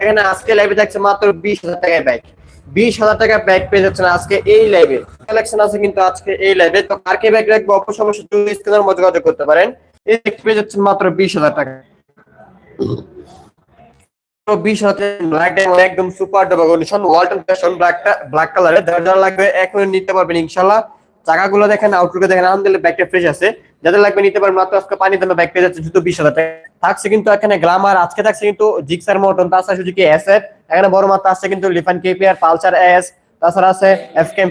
এখানে আজকে লাইভে থাকছে মাত্র বিশ হাজার টাকায় বাইক বিশ হাজার টাকা ব্যাগ পেয়ে যাচ্ছেন আজকে এই লাইভে কালেকশন আছে কিন্তু আজকে এই লাইভে তো কারকে ব্যাগ রাখব? অবশ্যই অবশ্যই স্ক্রিনের মধ্যে যোগাযোগ করতে পারেন। এই ব্যাগ পেয়ে যাচ্ছেন মাত্র বিশ হাজার টাকা। বিশ দেখেন আউটলুকে দেখেন, আলহামদুলিল্লাহ ব্যাগটা ফ্রেশ আছে। যাদের লাগবে নিতে পারবেন মাত্র আজকে পানি দামে ব্যাগ পেয়ে যাচ্ছে জুতো বিশ হাজার টাকা। থাকছে কিন্তু এখানে গ্লামার আজকে থাকছে কিন্তু জিক্সার মোটন তাছাড়া সুজুকি এসএফ এখানে বড় মাত্রা আছে কিন্তু লিফান কেপিআর পালসার এস তাছাড়া আছে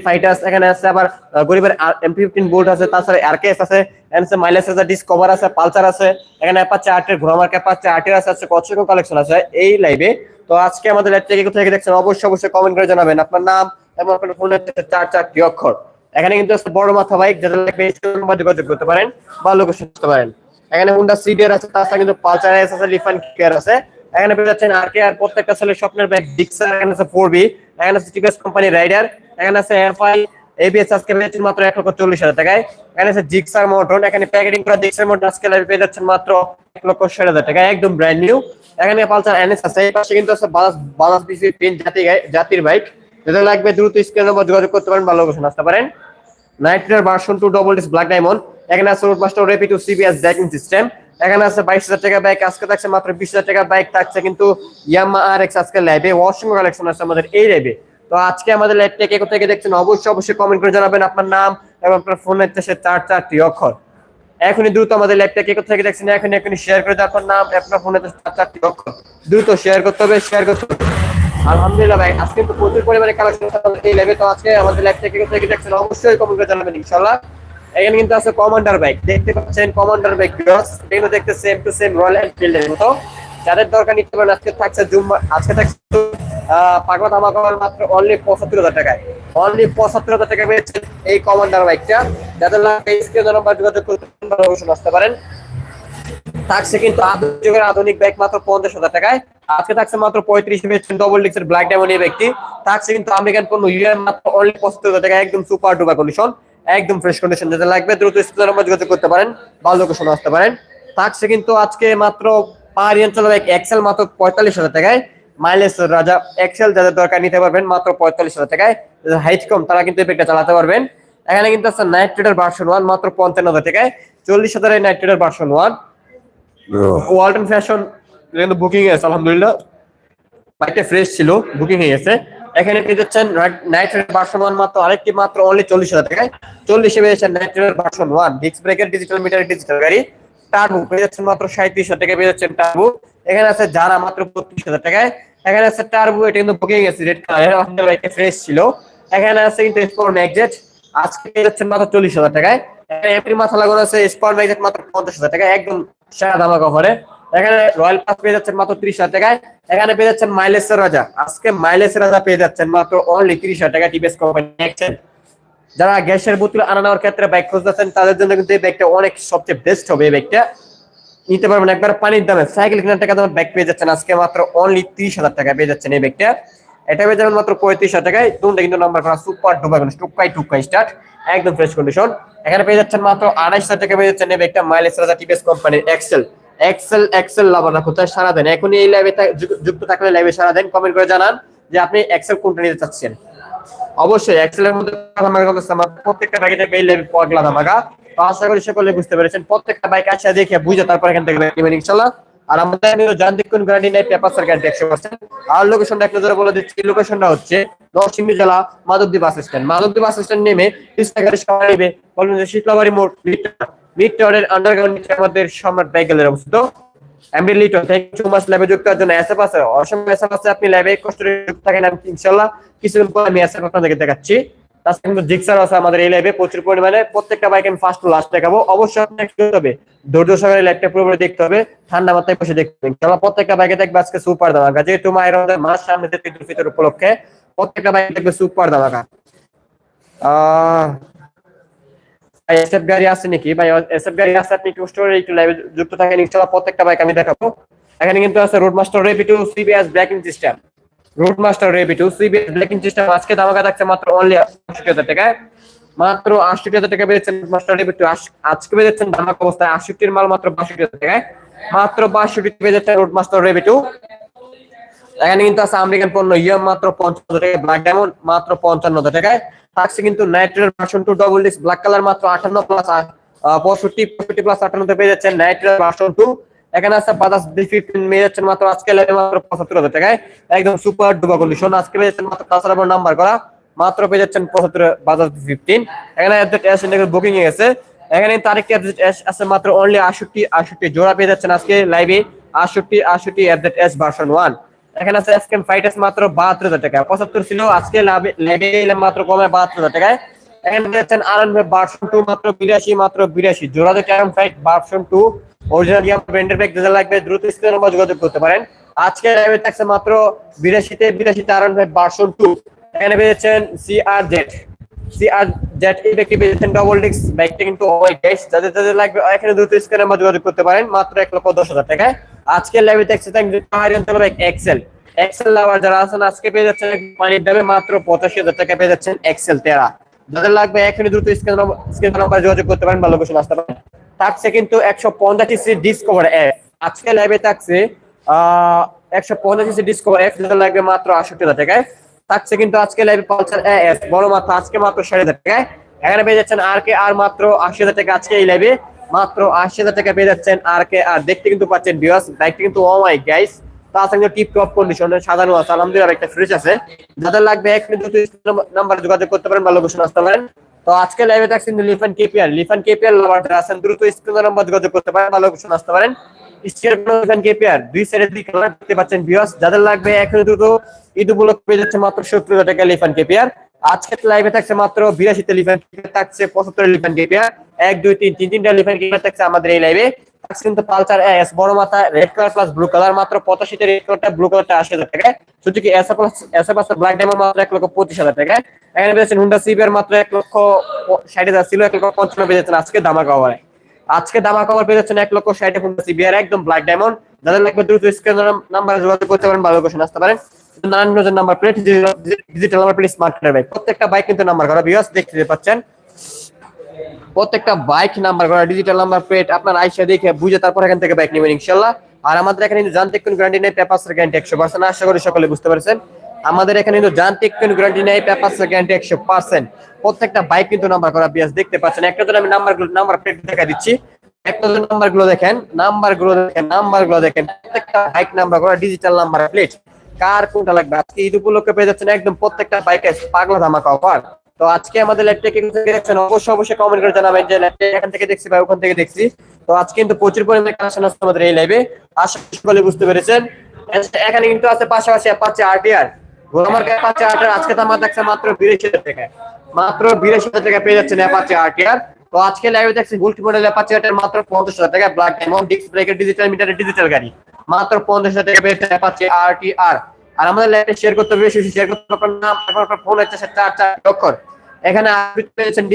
ফাইটার্স এখানে আছে আবার গরিবের এম ফিফটিন বোল্ট আছে, তাছাড়া আরকেএস আছে, এখানে আছে মাইলেজ আছে ডিসকভার আছে পালসার আছে, এখানে অ্যাপাচে আর্টের ঘোরামার অ্যাপাচে আর্টের আছে আছে কালেকশন আছে এই লাইভে তো আজকে আমাদের লাইভ থেকে কোথা থেকে দেখছেন, অবশ্যই অবশ্যই কমেন্ট করে জানাবেন। আপনার নাম এবং আপনার ফোনের চার চারটি অক্ষর। এখানে কিন্তু বড় মাথা বাইক, যাদের লাগবে যোগাযোগ করতে পারেন বা লোকেশন করতে পারেন। এখানে হুন্ডা সিডিআর আছে, তাছাড়া কিন্তু পালসার এস আছে লিফান কেয়ার আছে। এখানে পেয়ে যাচ্ছেন আর কে আর প্রত্যেকটা ছেলে স্বপ্নের ব্যাগ ডিক্সার এখানে আছে ফোর বি এখানে আছে টিভিএস কোম্পানি রাইডার এখানে আছে এয়ারফাই এবিএস আজকে পেয়ে যাচ্ছেন মাত্র এক লক্ষ চল্লিশ হাজার টাকায়। এখানে আছে জিক্সার মোটর এখানে প্যাকেটিং করা জিক্সার মোটর আজকে লাইভে পেয়ে যাচ্ছেন মাত্র এক লক্ষ ষাট হাজার টাকা একদম ব্র্যান্ড নিউ এখানে পালসার এনএস আছে, এই পাশে কিন্তু আছে বাজাজ বিসি পেন জাতি, জাতির বাইক যাদের লাগবে দ্রুত স্ক্রিনে নম্বর যোগাযোগ করতে পারেন বা লোকেশন আসতে পারেন। নাইট্রের version two double disc black diamond এখানে আছে রোড মাস্টার রেপি টু সিবিএস ব্যাকিং সিস্টেম এখানে আছে বাইশ হাজার টাকা বাইক আজকে থাকছে মাত্র বিশ হাজার টাকা বাইক থাকছে কিন্তু ইয়ামা আর এক্স আজকে লাইভে ওয়াশিং কালেকশন আছে আমাদের এই লাইভে তো আজকে আমাদের লাইভটা কে কোথা থেকে দেখছেন, অবশ্যই অবশ্যই কমেন্ট করে জানাবেন আপনার নাম এবং আপনার ফোনের শেষে চার, চারটি অক্ষর। এখনই দ্রুত আমাদের লাইভটা কে কোথা থেকে দেখছেন, এখনই এখনই শেয়ার করে দেন আপনার নাম, আপনার ফোন ফোনের চার, চারটি অক্ষর। দ্রুত শেয়ার করতে হবে শেয়ার করতে হবে। আলহামদুলিল্লাহ ভাই, আজকে তো প্রচুর পরিমাণে কালেকশন এই তো আমাদের লাইভ থেকে দেখছেন, অবশ্যই কমেন্ট জানাবেন এখানে কিন্তু আছে কমান্ডার বাইক দেখতে পাচ্ছেন কমান্ডার বাইক গ্রস এগুলো দেখতে সেম টু সেম রয়্যাল এনফিল্ডের মতো। যাদের দরকার নিতে পারেন, আজকে থাকছে আজকে থাকছে পাগলা ধামাকা মাত্র অনলি পঁচাত্তর হাজার টাকায়। অনলি পঁচাত্তর হাজার টাকা পেয়েছেন এই কমান্ডার বাইকটা যাদের লাগবে স্ক্রিনে নাম্বার যোগাযোগ করতে অবশ্যই আসতে পারেন। থাকছে কিন্তু যুগের আধুনিক বাইক মাত্র পঞ্চাশ হাজার টাকায়। আজকে থাকছে মাত্র পঁয়ত্রিশ পেয়েছেন ডবল ডিক্সের ব্ল্যাক ডায়মন্ড এই ব্যক্তি থাকছে কিন্তু আমেরিকান কোন ইউএম মাত্র অনলি পঁচাত্তর হাজার টাকা একদম সুপার ডুপার কন্ডিশন একদম ফ্রেশ কন্ডিশন যাদের লাগবে, দ্রুত স্কুলের নাম্বার যোগাযোগ করতে পারেন বা লোকেশন আসতে পারেন। থাকছে কিন্তু আজকে মাত্র পাহাড়ি অঞ্চল বাইক এক্সেল মাত্র পঁয়তাল্লিশ হাজার টাকায়। মাইলেজ রাজা এক্সেল যাদের দরকার নিতে পারবেন, মাত্র পঁয়তাল্লিশ হাজার টাকায়। হাইট কম, তারা কিন্তু এই চালাতে পারবেন। এখানে কিন্তু আছে নাইট ট্রেডার ভার্সন ওয়ান মাত্র পঞ্চান্ন হাজার টাকায়। চল্লিশ হাজারের Knight Rider version one Walton fashion কিন্তু বুকিং আছে, আলহামদুলিল্লাহ। বাইকটা ফ্রেশ ছিল বুকিং হয়ে গেছে। এখানে পেয়ে যাচ্ছেন নাইট ভার্সন মাত্র, আরেকটি মাত্র অনলি চল্লিশ হাজার টাকায়। চল্লিশে পেয়ে যাচ্ছেন নাইট ভার্সন ওয়ান ডিস্ক ব্রেকের ডিজিটাল মিটার ডিজিটাল গাড়ি। টার্বো পেয়ে যাচ্ছেন মাত্র সাঁত্রিশ হাজার টাকায়, পেয়ে যাচ্ছেন টার্বো এখানে আছে যারা মাত্র বত্রিশ হাজার টাকায়। এখানে আছে টার্বো এটা কিন্তু বুকিং আছে রেড কালার বাইকটা ফ্রেশ ছিল। এখানে আছে কিন্তু স্পোর ম্যাগজেট আজকে পেয়ে যাচ্ছেন মাত্র চল্লিশ হাজার টাকায়। এপ্রিল মাথা লাগানো আছে ম্যাগজেট মাত্র পঞ্চাশ হাজার টাকা, একদম সেরা দামা কভারে এখানে রয়্যাল পাস পেয়ে যাচ্ছেন মাত্র ত্রিশ হাজার টাকায়। এখানে পেয়ে যাচ্ছেন রাজা। আজকে মাইলেজের রাজা পেয়ে যাচ্ছেন মাত্র অনলি তিরিশ হাজার টাকা টিভিএস কোম্পানি যারা গ্যাসের বোতল আনা নেওয়ার ক্ষেত্রে বাইক খুঁজতেছেন, তাদের জন্য কিন্তু এই বাইকটা অনেক সবচেয়ে বেস্ট হবে এই বাইকটা নিতে পারবেন একবার পানির দামে। সাইকেল কেনার টাকা দামের ব্যাগ পেয়ে যাচ্ছেন আজকে মাত্র অনলি তিরিশ হাজার টাকা পেয়ে যাচ্ছেন এই ব্যাগটা এটা পেয়ে যাবেন মাত্র পঁয়ত্রিশ হাজার টাকায়। দুটো কিন্তু নাম্বার করা সুপার ডুবাই টুকাই টুকাই স্টার্ট একদম ফ্রেশ কন্ডিশন এখানে পেয়ে যাচ্ছেন মাত্র আড়াইশ হাজার টাকা পেয়ে যাচ্ছেন ব্যাগটা মাইলেজ রাজা টিভিএস কোম্পানির এক্সেল এক্সেল এক্সেল লাভানা কোথায় সারা দেন। এখনই এই লাইভে যুক্ত থাকলে লাইভে সারা দেন। কমেন্ট করে জানান যে আপনি এক্সেল কোনটা নিতে চাচ্ছেন। অবশ্যই এক্সেলের মধ্যে প্রত্যেকটা বাইকে থাকবে এই লেভেল পগলা ধামাকা। আশা করি সকলে বুঝতে পেরেছেন। প্রত্যেকটা বাইক আসে দেখে বুঝে তারপর এখান থেকে ইনশাল্লাহ আর আমাদের যান্ত্রিক কোন গ্যারান্টি নেই পেপার গ্যারান্টি একশো পার্সেন্ট আর লোকেশনটা এক নজরে বলে দিচ্ছি। লোকেশনটা হচ্ছে নরসিংদী জেলা Madhabdi bus stand. Madhabdi bus stand নেমে তিস্তাগাড়ি সবাই নেবে বলবেন যে শীতলাবাড়ি মোড় মিড টাওয়ারের আন্ডারগ্রাউন্ড নিচে আমাদের সম্রাট বাইকেলের অবস্থিত। MD Liton thank you much লাইভে যুক্ত হওয়ার জন্য এসএফ আছে। অসংখ্য এসএফ আছে, আপনি লাইভে কষ্ট থাকেন, আমি ইনশাআল্লাহ কিছুদিন পর আমি এসএফ আপনাদেরকে দেখাচ্ছি। প্রত্যেকটা বাইক আমি ফার্স্ট লাস্ট দেখাবো। অবশ্যই দেখতে হবে ঠান্ডা দেখতে হবে। প্রত্যেকটা দেখবে আজকে সুপার উপলক্ষে, প্রত্যেকটা দেখবে সুপার গাড়ি আছে নাকি? ভাই গাড়ি একটু যুক্ত প্রত্যেকটা বাইক আমি দেখাবো। এখানে কিন্তু আছে road master রেপি two CBS braking system Roadmaster two CBS braking system আজকে দামাকা থাকছে মাত্র অনলি আশি হাজার টাকায়। মাত্র আশি হাজার টাকা পেয়েছেন মাস্টার রেপি টু আজকে পেয়েছেন দামাক অবস্থায় আশিটির মাল মাত্র বাষট্টি হাজার টাকায়। মাত্র বাষট্টি পেয়ে যাচ্ছে রোড মাস্টার রেপি টু এখানে কিন্তু আছে আমেরিকান পণ্য ইয়ম মাত্র পঞ্চান্ন টাকা ব্ল্যাক ডায়মন্ড মাত্র পঞ্চান্ন টাকায়। থাকছে কিন্তু নাইট্রেল version two double disc black colour মাত্র আটান্ন প্লাস পঁয়ষট্টি পঁয়ষট্টি প্লাস আটান্নতে পেয়ে যাচ্ছেন নাইট্রেল ভার্সন টু এখানে আছে বাজাজ বি ফিফটিন পেয়ে যাচ্ছেন মাত্র আজকে মাত্র পঁচাত্তর হাজার টাকায়। একদম সুপার ডুবা কন্ডিশন আজকে পেয়ে যাচ্ছেন মাত্র তাছাড়া নাম্বার করা। মাত্র পেয়ে যাচ্ছেন পঁচাত্তর বাজাজ ফিফটিন এখানে বুকিং এ গেছে। এখানে তারিখ আছে মাত্র অনলি আটষট্টি আটষট্টি জোড়া পেয়ে যাচ্ছেন আজকে লাইভে আটষট্টি আটষট্টি অ্যাপডেট এস ভার্সন ওয়ান এখানে আছে এসকেম ফাইটাস মাত্র বাহাত্তর হাজার টাকা পঁচাত্তর ছিল, আজকে লাইভে এলে মাত্র কমে বাহাত্তর হাজার টাকায়। এখানে পেয়েছেন আরন ভার্সন টু মাত্র বিরাশি মাত্র বিরাশি। জোড়া যে fight version two original Yum ব্র্যান্ডের ব্যাগ যেটা লাগবে, দ্রুত স্ক্রিনের নম্বর যোগাযোগ করতে পারেন। আজকে থাকছে মাত্র বিরাশিতে বিরাশিতে আরন ভার্সন টু এখানে পেয়েছেন সিআর জেড সিআর জেড এই ব্যক্তি পেয়েছেন বাইকটা কিন্তু গাইস যাদের যাদের লাগবে, এখানে দ্রুত যোগাযোগ করতে পারেন, মাত্র এক লক্ষ দশ হাজার টাকায়। আজকে লাইভে থাকছে পাহাড়ি বাইক এক্সেল এক্সেল লাভার যারা আছেন, আজকে পেয়ে যাচ্ছেন পানির দামে মাত্র পঁচাশি হাজার টাকা পেয়ে যাচ্ছেন এক্সেল তেরা যাদের লাগবে, এখনই দ্রুত স্ক্রিন নাম্বার যোগাযোগ করতে পারেন ভালো লোকেশন আসতে পারেন। থাকছে কিন্তু একশো পঞ্চাশ সি ডিসকভার এফ আজকে লাইভে থাকছে একশো পঞ্চাশ ডিসকভার এফ যাদের লাগবে মাত্র আটষট্টি হাজার টাকায় থাকছে কিন্তু আজকে লাইভে পালসার বড় মাত্র আজকে মাত্র হাজার টাকায়। এখানে পেয়ে যাচ্ছেন আর কে আর মাত্র আশি হাজার টাকা আজকে এই লাইভে মাত্র আশি হাজার টাকা পেয়ে যাচ্ছেন আর কে আর দেখতে কিন্তু পাচ্ছেন বিয়াস বাইকটা কিন্তু ও মাই গাইস সাজানো আছে। আলহামদুলিল্লাহ একটা ফ্রিজ আছে। যাদের লাগবে এক মিনিট নাম্বার যোগাযোগ করতে পারেন বা লোকেশন আসতে পারেন। তো আজকে লাইভে থাকছেন লিফান কেপিআর লিফান কেপিআর লাভার যারা আছেন, দ্রুত স্ক্রিন নাম্বার যোগাযোগ করতে পারেন, ভালো লোকেশন আসতে পারেন। স্টিয়ার লিফান কেপিআর দুই সাইডে দুই কালার দেখতে পাচ্ছেন ভিউয়ার্স যাদের লাগবে এখন দ্রুত ঈদ উপলক্ষে পেয়ে যাচ্ছে মাত্র সত্তর টাকা লিফান কেপিআর আজকে লাইভে থাকছে মাত্র বিরাশিতে লিফান কেপিআর থাকছে পঁচাত্তর লিফান কেপিআর এক, দুই, তিন তিন, তিনটা লিফান কেপিআর থাকছে আমাদের এই লাইভে কিন্তু পালসার এস বড় মাথা red colour plus blue colour মাত্র পঁচাশিতে রেড কালারটা ব্লু কালারটা আশি হাজার S plus S plus black মাত্র এক লক্ষ পঁচিশ হাজার এখানে পেয়েছেন হুন্ডা মাত্র এক লক্ষ ষাট হাজার, ছিল এক লক্ষ পঞ্চান্ন আজকে দামা কভারে আজকে দামা কভার যাচ্ছেন এক লক্ষ ষাট হুন্ডা সিবিআর একদম ব্ল্যাক ডায়মন্ড যাদের লাগবে দ্রুত স্ক্রিন নাম্বার যোগাযোগ করতে পারেন, ভালো আসতে পারেন। Narayanganj number plate digital number plate smart bike প্রত্যেকটা বাইক কিন্তু নাম্বার করা বিয়াস দেখতে পাচ্ছেন। প্রত্যেকটা বাইক নাম্বার করা ডিজিটাল নাম্বার প্লেট আপনার আইসা দেখে বুঝে তারপর এখান থেকে বাইক নেবেন ইনশাল্লাহ। আর আমাদের এখানে যান্ত্রিক গ্যারান্টি নেই পেপারসের গ্যারান্টি একশো পার্সেন্ট। আশা করি সকলে বুঝতে পারছেন। আমাদের এখানে কিন্তু যান্ত্রিক কোন গ্যারান্টি নেই পেপারসের গ্যারান্টি একশো পার্সেন্ট। প্রত্যেকটা বাইক কিন্তু নাম্বার করা বিয়াস, দেখতে পাচ্ছেন। একটা জন্য আমি নাম্বার নাম্বার প্লেট দেখা দিচ্ছি। একটা নাম্বারগুলো দেখেন নাম্বারগুলো দেখেন নাম্বারগুলো দেখেন। প্রত্যেকটা বাইক নাম্বার করা ডিজিটাল নাম্বার প্লেট কার কোনটা লাগবে? আজকে ঈদ উপলক্ষে পেয়ে যাচ্ছেন একদম প্রত্যেকটা বাইকে পাগলা ধামাকা অফার তো আজকে আমাদের ল্যাপটপ থেকে দেখছেন, অবশ্যই অবশ্যই কমেন্ট করে জানাবেন যে ল্যাপটপ এখান থেকে দেখছি বা ওখান থেকে দেখছি। তো আজকে কিন্তু প্রচুর পরিমাণে কালেকশন আছে আমাদের এই লাইভে আশা করি বুঝতে পেরেছেন। এখানে কিন্তু আছে পাশাপাশি অ্যাপাচে আরটিআর আমার অ্যাপাচে আরটিআর আজকে আমার দেখছে মাত্র বিরাশি হাজার টাকা মাত্র বিরাশি হাজার টাকা পেয়ে যাচ্ছেন অ্যাপাচে আরটিআর তো আজকে লাইভে দেখছি গোল্ড মডেল অ্যাপাচে আরটিআর মাত্র পঞ্চাশ হাজার টাকা ব্ল্যাক ডায়মন্ড ডিস্ক ব্রেকের ডিজিটাল মিটারের ডিজিটাল গাড়ি মাত্র পঞ্চাশ হাজার টাকা পেয়ে যাচ্ছেন অ্যাপাচে আরটিআর আর আমাদের লাইভে শেয়ার করতে হবে, বেশি শেয়ার করতে আপনার নাম আপনার ফোন হচ্ছে চার চার অক্ষর। এখানে পেয়েছেন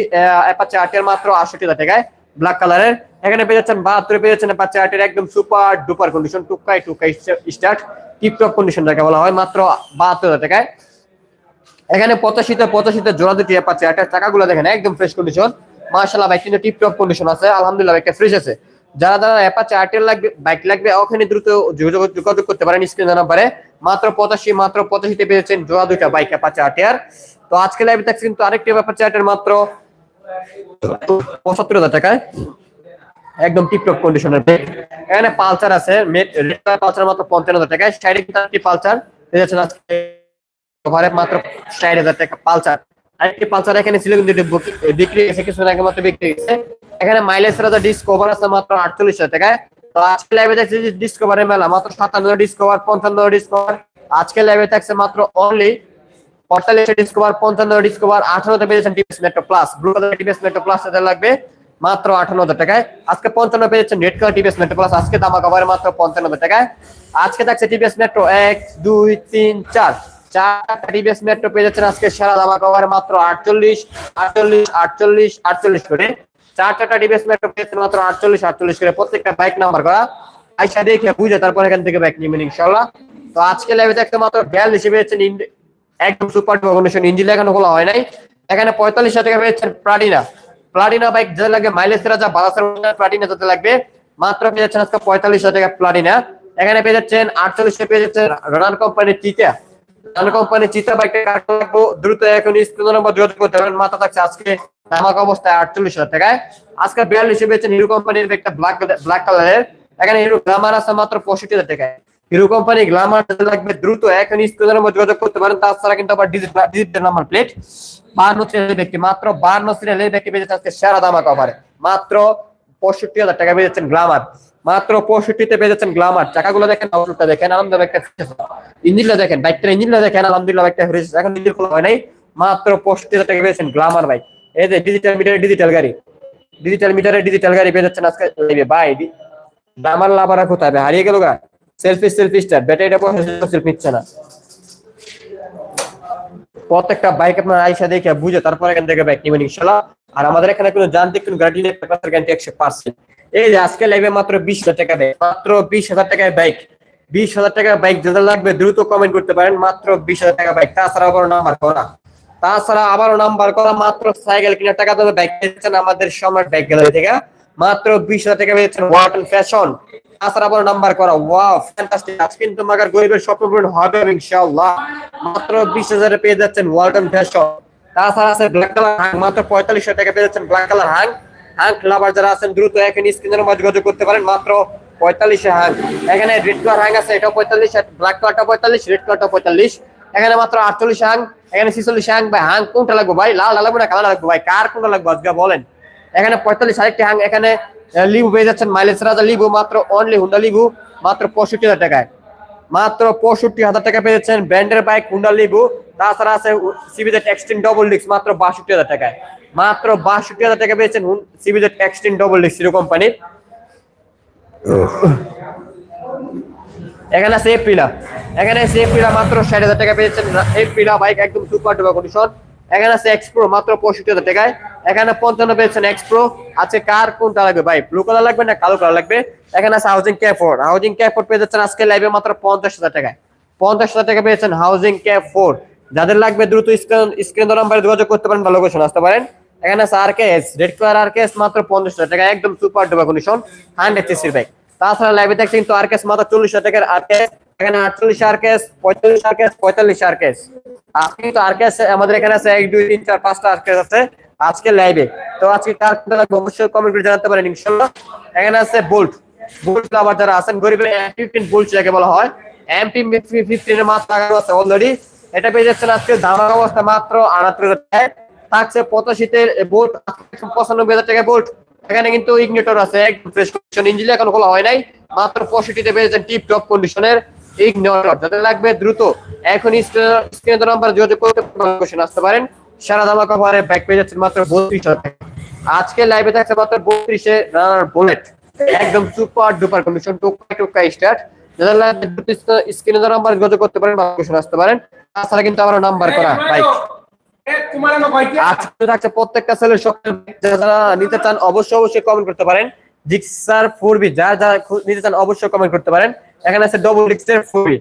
অ্যাপাচে আটের মাত্র আটষট্টি টাকায় ব্ল্যাক কালারের এখানে পেয়ে যাচ্ছেন বাহাত্তর, পেয়ে যাচ্ছেন অ্যাপাচে আটের একদম সুপার ডুপার কন্ডিশন টুকাই টুকাই স্টার্ট টিপটপ কন্ডিশন যাকে বলা হয়, মাত্র বাহাত্তর টাকায়। এখানে পঁচাশিতে পঁচাশিতে জোড়া দুটি অ্যাপাচে আটের টাকাগুলো দেখেন, একদম ফ্রেশ কন্ডিশন মার্শাল্লাহ বাইক কিন্তু টিপটপ কন্ডিশন আছে, আলহামদুলিল্লাহ একটা ফ্রেশ আছে। যারা যারা অ্যাপাচে আটের লাগবে বাইক লাগবে, ওখানে দ্রুত যোগাযোগ করতে পারেন স্ক্রিন নাম্বারে মাত্র পঁচাশি, মাত্র পঁচাশিতে পেয়েছেন জোড়া দুইটা বাইক অ্যাপাচে আটের তো আজকে লাইভে থাকছে কিন্তু আরেকটি ব্যাপার চ্যাটের মাত্র পঁচাত্তর হাজার টাকায়। একদম টিপটপ কন্ডিশনের ব্রেক এখানে পালসার আছে পালসার মাত্র পঞ্চান্ন হাজার টাকায়। সাইডে কিন্তু পালসার। পেয়েছেন আজকে ওভারে মাত্র ষাট হাজার টাকা পালসার। আরেকটি পালসার এখানে ছিল কিন্তু বিক্রি কিছু আগে মাত্র বিক্রি গেছে এখানে মাইলেজ রাজা ডিসকভার আছে মাত্র আটচল্লিশ টাকায়। তো আজকে লাইভে ডিসকভারের মেলা, মাত্র সাতান্ন ডিসকভার পঞ্চান্ন ডিসকভার আজকে লাইভে থাকছে মাত্র অনলি পঁয়তাল্লিশ ডিসকভার পঞ্চান্ন ডিসকভার আঠারোতে পেয়েছেন TVS Metro plus blue colour TVS Metro plus হাজার লাগবে মাত্র আঠান্ন হাজার টাকায়। আজকে পঞ্চান্ন পেয়েছেন red colour TVS Metro plus আজকে দামা কভারে মাত্র পঞ্চান্ন টাকায়। আজকে থাকছে টিপিএস মেট্রো এক, দুই, তিন, চার। চারটা টিপিএস মেট্রো আজকে সারা দামা কভারে মাত্র আটচল্লিশ আটচল্লিশ আটচল্লিশ আটচল্লিশ করে। চার চারটা টিপিএস মেট্রো মাত্র আটচল্লিশ আটচল্লিশ করে। প্রত্যেকটা বাইক নাম্বার করা। আইসা দেখে বুঝে তারপর এখান থেকে বাইক তো আজকে থাকতে মাত্র পেয়েছেন একদম সুপার ইঞ্জিন এখনও খোলা হয় নাই। এখানে পঁয়তাল্লিশ টাকা পেয়েছেন প্লাটিনা প্লাটিনা বাইক যেতে লাগবে মাইলেজ রাজা বালাসের প্লাটিনা যেতে লাগবে, মাত্র পেয়ে যাচ্ছেন আজকে পঁয়তাল্লিশ টাকা প্লাটিনা এখানে পেয়ে যাচ্ছেন আটচল্লিশে পেয়ে যাচ্ছেন রানার কোম্পানির চিতা রানার কোম্পানির চিতা বাইকটা লাগবো দ্রুত এখন নম্বর যোগাযোগ করতে পারেন। মাথা থাকছে আজকে ধামাক অবস্থায় আটচল্লিশ হাজার টাকায়। আজকে বিয়াল্লিশে হিরো কোম্পানির একটা ব্ল্যাক ব্ল্যাক কালারের এখানে হিরো গ্লামার আছে মাত্র পঁয়ষট্টি হাজার টাকায়। হিরো কোম্পানি গ্লামার লাগবে দ্রুত এখন স্ক্রিন নম্বর যোগাযোগ করতে পারেন। তাছাড়া কিন্তু আবার ডিজিটাল ডিজিটাল নাম্বার প্লেট বান্ন সিরিয়ালের ব্যক্তি, মাত্র বান্ন সিরিয়ালের ব্যক্তি পেয়ে আজকে সেরা দামা কভারে মাত্র পঁয়ষট্টি হাজার টাকা পেয়ে যাচ্ছেন গ্লামার মাত্র পঁয়ষট্টিতে পেয়ে যাচ্ছেন গ্লামার চাকাগুলো দেখেন আউটলুকটা দেখেন আলহামদুলিল্লাহ একটা ইঞ্জিনটা দেখেন বাইকটার ইঞ্জিনটা দেখেন, আলহামদুলিল্লাহ একটা ফ্রেশ এখন ইঞ্জিন খোলা হয় নাই। মাত্র পঁয়ষট্টি হাজার টাকা পেয়েছেন গ্লামার বাইক এই যে ডিজিটাল মিটারে ডিজিটাল গাড়ি। ডিজিটাল মিটারে ডিজিটাল গাড়ি পেয়ে যাচ্ছেন আজকে। বাই গ্লামার লাভারা কোথায়? হারিয়ে গেল গা। সেলফি সেলফি স্টার ব্যাটারিটা সেলফি নিচ্ছে না। প্রত্যেকটা বাইক আপনার আইসা দেখে বুঝে, তারপরে এখান থেকে বাইক নেবেন ইনশাল্লাহ। আর আমাদের এখানে কোনো যান্ত্রিক কোনো গাড়ি নেই একশো পার্সেন্ট এই যে আজকে লাইভে মাত্র বিশ হাজার টাকা দেয়, মাত্র বিশ হাজার টাকায় বাইক বিশ হাজার টাকার বাইক যাদের লাগবে দ্রুত কমেন্ট করতে পারেন, মাত্র বিশ হাজার টাকা বাইক তাছাড়া আবার নাম্বার করা। তাছাড়া আবারও নাম্বার করা, মাত্র সাইকেল কেনার টাকা তবে বাইক পেয়েছেন আমাদের সম্রাট বাইক গ্যালারি থেকে। মাত্র বিশ হাজার টাকা পেয়েছেন ওয়ার্টন ফ্যাশন তাছাড়া আবার নাম্বার করা। ওয়াও ফ্যান্টাস্টিক আজ কিন্তু মাগার গরিবের স্বপ্ন হবে ইনশাআল্লাহ। মাত্র বিশ হাজারে পেয়ে যাচ্ছেন ওয়ালটন ফ্যাশন তাছাড়া আছে ব্ল্যাক কালার হাং মাত্র পঁয়তাল্লিশশো টাকা পেয়ে যাচ্ছেন ব্ল্যাক কালার হাং হাং লাভার যারা আছেন, দ্রুত এখন স্ক্রিনের মাঝে যোগাযোগ করতে পারেন, মাত্র পঁয়তাল্লিশে হাং এখানে রেড কালার হাং আছে এটা পঁয়তাল্লিশ ব্ল্যাক কালারটা পঁয়তাল্লিশ রেড কালারটা পঁয়তাল্লিশ। এখানে মাত্র আটচল্লিশ হাং এখানে ছিচল্লিশ হাং ভাই হাং কোনটা লাগবে ভাই? লাল লাগবে না কালার লাগবে ভাই? কার কোনটা লাগবে আজকে বলেন? এখানে পঁয়তাল্লিশ আরেকটি হাং এখানে লিবু পেয়ে যাচ্ছেন মাইলেজ রাজা লিবু, মাত্র অনলি হুন্ডা লিবু, মাত্র পঁয়ষট্টি হাজার টাকায়। মাত্র পঁয়ষট্টি হাজার টাকা পেয়েছেন ব্র্যান্ডের বাইক হুন্ডা লিবু, তাছাড়া আছে সিবিজেড এক্সটিন ডবল ডিক্স মাত্র বাষট্টি হাজার টাকায়। মাত্র বাষট্টি হাজার টাকা পেয়েছেন সিবিজেড এক্সটিন ডবল ডিক্স হিরো কোম্পানির এখানে আছে এপ্রিলা এখানে আছে এপ্রিলা মাত্র ষাট হাজার টাকা পেয়েছেন। এপ্রিলা বাইক একদম সুপার ডুপার কন্ডিশন এখানে আছে এক্সপ্রো মাত্র পঁয়ষট্টি হাজার টাকায়। এখানে পঞ্চান্ন পেয়েছেন এক্সপ্রো আছে কার কোনটা লাগবে ভাই? ব্লু কালার লাগবে না কালো কালার লাগবে? এখানে আছে হাউজিং ক্যাফোর হাউজিং ক্যাফোর পেয়ে যাচ্ছেন আজকে লাইভে মাত্র পঞ্চাশ হাজার টাকায়। পঞ্চাশ হাজার টাকা পেয়েছেন হাউজিং ক্যাপ ফোর যাদের লাগবে দ্রুত স্ক্রিন স্ক্রিন নাম্বারে যোগাযোগ করতে পারেন বা লোকেশন আসতে পারেন। এখানে আছে আর আরকেএস রেড কালার আরকেএস মাত্র পঞ্চাশ টাকা, একদম সুপার ডুপার কন্ডিশন হান্ড্রেড সিসির বাইক তাছাড়া লাইভে দেখছে কিন্তু আরকেএস মাত্র চল্লিশ টাকার আরকেএস এখানে আটচল্লিশ আরকেএস পঁয়তাল্লিশ আরকেএস পঁয়তাল্লিশ আরকেএস আজকে কিন্তু আরকেএস আমাদের এখানে আছে এক, দুই, তিন, চার, পাঁচটা আরকেএস আছে আজকে লাইভে তো আজকে কার কোনটা লাগবে অবশ্যই কমেন্ট করে জানাতে পারেন ইনশাল্লাহ এখানে আছে বোল্ট বোল্ট আবার যারা আছেন, গরিবের এম ফিফটিন বোল্ট যাকে বলা হয় এমপি ফিফটিনের মাত্র লাগানো আছে অলরেডি এটা পেয়ে যাচ্ছেন আজকে দামার অবস্থা, মাত্র আটাত্তর থাকছে পঁচাশিতে বোল্ট পঁচানব্বই হাজার টাকা বোল্ট এখানে কিন্তু ইগনিটর আছে ইঞ্জিন এখন খোলা হয় নাই, মাত্র পঁয়ষট্টিতে পেয়েছেন টিপ টপ কন্ডিশনের ইগনিটর লাগবে দ্রুত এখন স্ক্রিনে নাম্বার যোগাযোগ করতে কোশ্চেন আসতে পারেন। সারা দামা কভারে ব্যাক পেয়ে যাচ্ছেন মাত্র বত্রিশ আজকে লাইভে থাকছে মাত্র বত্রিশে রানার বুলেট একদম সুপার ডুপার কন্ডিশন স্টার্ট যাদের লাগবে দ্রুত, স্ক্রিনে নাম্বার যোগাযোগ করতে পারেন কোশ্চেন আসতে পারেন। তাছাড়া কিন্তু আবার নাম্বার করা বাইক? আজকে থাকছে প্রত্যেকটা সেলের সকাল যারা নিতে চান অবশ্যই অবশ্যই কমেন্ট করতে পারেন। ফোর বি যারা যারা নিতে চান অবশ্যই কমেন্ট করতে পারেন। এখানে আছে ডবল ডিক্সের ফোর বি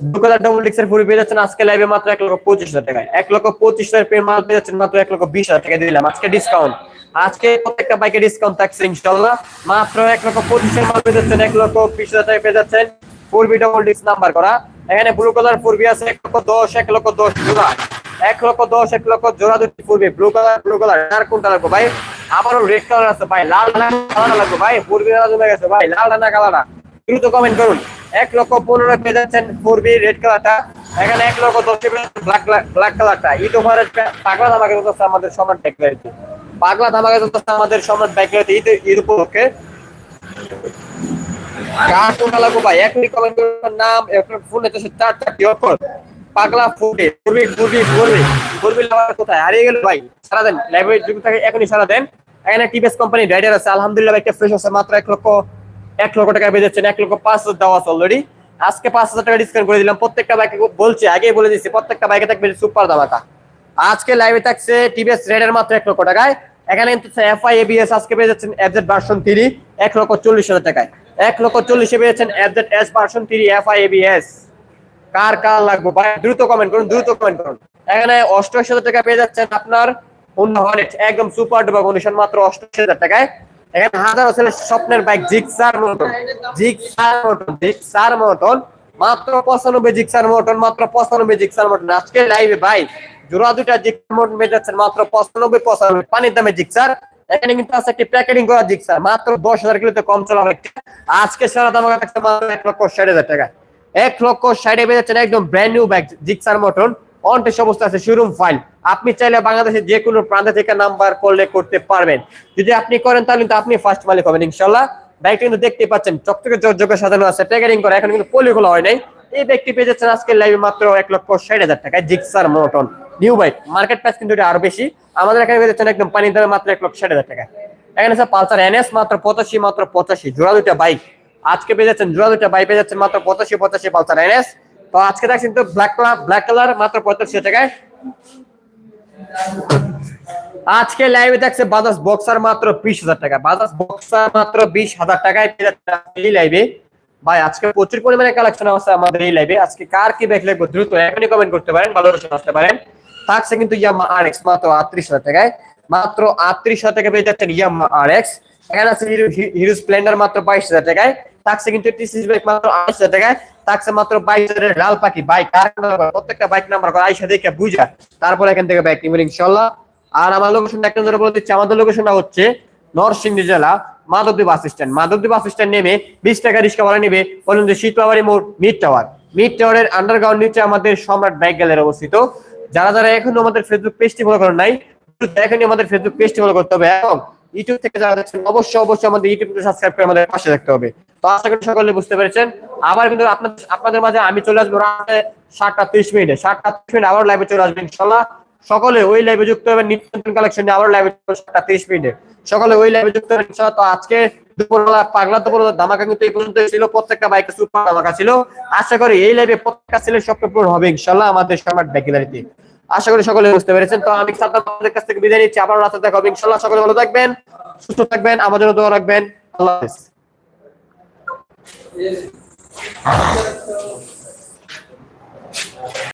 দোকানদার ডবল ডিক্সের ফোর পেয়ে যাচ্ছেন আজকে লাইভে মাত্র এক লক্ষ পঁচিশ হাজার টাকায়। এক লক্ষ পঁচিশ হাজার পেয়ে মাল পেয়ে যাচ্ছেন মাত্র এক লক্ষ বিশ হাজার টাকা দিলাম। আজকে ডিসকাউন্ট আজকে প্রত্যেকটা বাইকে ডিসকাউন্ট থাকছে ইনশাল্লাহ মাত্র এক লক্ষ পঁচিশের মাল পেয়ে যাচ্ছেন এক লক্ষ বিশ হাজার টাকা পেয়ে যাচ্ছেন। ফোর বি ডবল ডিক্স নাম্বার করা। এখানে ব্লু কালার ফোর বি আছে, এক লক্ষ দশ, এক লক্ষ দশ জোড়া। এক লক্ষ দশ, এক লক্ষ জোড়া দুটি পূর্বে ব্লু কালার ব্লু কালার আর কোনটা লাগবে ভাই? আমারও রেড কালার আছে ভাই, লাল কালার লাগবে ভাই। পূর্বে জমে গেছে ভাই, লাল না কালার দ্রুত কমেন্ট করুন। এক লক্ষ পনেরো পেয়ে যাচ্ছেন পূর্বে রেড কালারটা এখানে এক লক্ষ দশ ব্ল্যাক ব্ল্যাক কালারটা ঈদ ওভারের পাগলা ধামাকে চলতেছে আমাদের সম্রাট ব্যাকলারিতে পাগলা ধামাকে চলতেছে আমাদের সম্রাট ব্যাকলারিতে ঈদ ঈদ উপলক্ষে। নাম এখন এসে চার পাগলা ফুটে লাভার কোথায়? হারিয়ে গেল ভাই, সারা দেন। লাইব্রেরি যুগ এখনই সারা দেন। এখানে টিভিএস কোম্পানি রাইডার আছে, আলহামদুলিল্লাহ একটা ফ্রেশ আছে, মাত্র এক লক্ষ এক লক্ষ টাকা বেঁধে যাচ্ছেন এক লক্ষ পাঁচ হাজার দেওয়া আছে অলরেডি আজকে পাঁচ হাজার টাকা ডিসকাউন্ট করে দিলাম, প্রত্যেকটা বাইকে বলছি আগে বলে দিচ্ছি প্রত্যেকটা বাইকে থাকবে সুপার দামাকা আজকে লাইভে থাকছে টিভিএস রেডের মাত্র এক লক্ষ টাকায়। এখানে কিন্তু এফআই এবিএস আজকে পেয়ে যাচ্ছেন এফজেড ভার্সন থ্রি এক লক্ষ চল্লিশ হাজার টাকায়। এক লক্ষ চল্লিশে পেয়েছেন কার কার লাগবে? ভাই, দ্রুত কমেন্ট করুন, দ্রুত কমেন্ট করুন। এখানে অষ্টআশি হাজার টাকা পেয়ে যাচ্ছেন আপনার হোন্ডা হর্নেট একদম সুপার ডুপার কন্ডিশন মাত্র অষ্টআশি হাজার টাকায়। এখানে হাজারো ছেলে স্বপ্নের bike Gixxer motor Gixxer motor Gixxer motor মাত্র পঁচানব্বই জিক্সার মোটর মাত্র পঁচানব্বই জিক্সার মোটর আজকে লাইভে ভাই, জোড়া দুটা জিক্সার মোটর পেয়ে যাচ্ছেন, মাত্র পঁচানব্বই পঁচানব্বই, পানির দামে জিক্সার। এখানে কিন্তু আছে একটি প্যাকেটিং করা জিক্সার। মাত্র দশ হাজার কিলোতে কম চলা হয় আজকে সারা দাম মাত্র এক লক্ষ ষাট হাজার টাকা। এক লক্ষ ষাটে পেয়ে একদম ব্র্যান্ড নিউ ব্যাগ জিক্সার মোটর অনটেস অবস্থা আছে শোরুম ফাইল আপনি চাইলে বাংলাদেশের যে কোনো প্রান্ত থেকে নাম্বার করলে করতে পারবেন। যদি আপনি করেন তাহলে কিন্তু আপনি ফার্স্ট মালিক হবেন ইনশাল্লাহ ব্যাগটা কিন্তু দেখতে পাচ্ছেন, চকচকে যোগ্য সাজানো আছে প্যাকেটিং করা। এখন কিন্তু পলি খোলা হয় নাই। এই ব্যক্তি পেয়ে যাচ্ছেন আজকে লাইভে মাত্র এক লক্ষ ষাট হাজার টাকায় Gixxer motor new bike market price কিন্তু আরও বেশি। আমাদের এখানে পেয়ে যাচ্ছেন একদম পানির দামে মাত্র এক লক্ষ ষাট হাজার টাকা। এখানে আছে পালসার এনএস, মাত্র পঁচাশি মাত্র পঁচাশি। জোড়া দুটা বাইক আজকে পেয়ে যাচ্ছেন জোড়া দুটা বাইক পেয়ে যাচ্ছেন মাত্র পঁচাশি পঁচাশি পালসার এনএস। তো আজকে দেখছেন তো ব্ল্যাক কালার ব্ল্যাক কালার মাত্র পঁয়তাল্লিশ টাকায়। আজকে লাইভে দেখছে বাজাজ বক্সার মাত্র বিশ হাজার টাকা। বাজাজ বক্সার মাত্র বিশ হাজার টাকায় এই লাইভে ভাই, আজকে প্রচুর পরিমাণে কালেকশন আছে আমাদের এই লাইভে আজকে কার কি ব্যাগ লাগবে দ্রুত এখনই কমেন্ট করতে পারেন, ভালো আসতে পারেন। থাকছে কিন্তু ইয়ামা আর এক্স মাত্র আটত্রিশ হাজার টাকায়। মাত্র আটত্রিশ হাজার টাকা পেয়ে যাচ্ছেন ইয়ামা আর এক্স এখানে আছে হিরো স্প্লেন্ডার মাত্র বাইশ হাজার টাকায়। থাকছে কিন্তু টিসিস বাইক মাত্র আড়াইশ হাজার টাকায়। থাকছে মাত্র বাইশ হাজারের লাল পাখি বাইক। কার প্রত্যেকটা বাইক নাম্বার করে আইসা দেখে বুঝা। তারপর এখান থেকে বাইক নিবেন ইনশাল্লাহ আর আমার লোকেশনটা একটা ধরে বলে দিচ্ছি, আমাদের লোকেশনটা হচ্ছে নরসিংদী জেলা, Madhabdi bus stand. Madhabdi bus stand নেমে বিশ টাকা রিক্সা ভাড়া নেবে বলুন যে শীতলাবাড়ি মোড় মিড টাওয়ার মিড টাওয়ারের আন্ডারগ্রাউন্ড নিচে আমাদের সম্রাট বাইক গ্যালারি অবস্থিত। যারা যারা এখনও আমাদের ফেসবুক পেজটি ফলো করেন নাই এখনই আমাদের ফেসবুক পেজটি ফলো করতে হবে এবং ইউটিউব থেকে যারা দেখছেন, অবশ্যই অবশ্যই আমাদের ইউটিউবকে সাবস্ক্রাইব করে আমাদের পাশে থাকতে হবে। তো আশা করি সকলে বুঝতে পেরেছেন। আবার কিন্তু আপনাদের আপনাদের মাঝে আমি চলে আসব রাতে সাতটা ত্রিশ মিনিটে। সাতটা ত্রিশ মিনিট আবার লাইভে চলে আসবেন ইনশাল্লাহ সকলে ওই লাইভে যুক্ত হবেন, নিত্য কালেকশন আবার লাইভে সাতটা ত্রিশ মিনিটে। সকলে ওই লাইভে যুক্ত হবেন ইনশাল্লাহ তো আজকে প্রত্যেকটা বাইকে ছিল। আশা করি এই লাইভে প্রত্যেকটা হবে আমাদের আশা করি সকলে বুঝতে পেরেছেন। তো আমি কাছ থেকে নিচ্ছি সকলে ভালো সুস্থ থাকবেন আমাদের রাখবেন।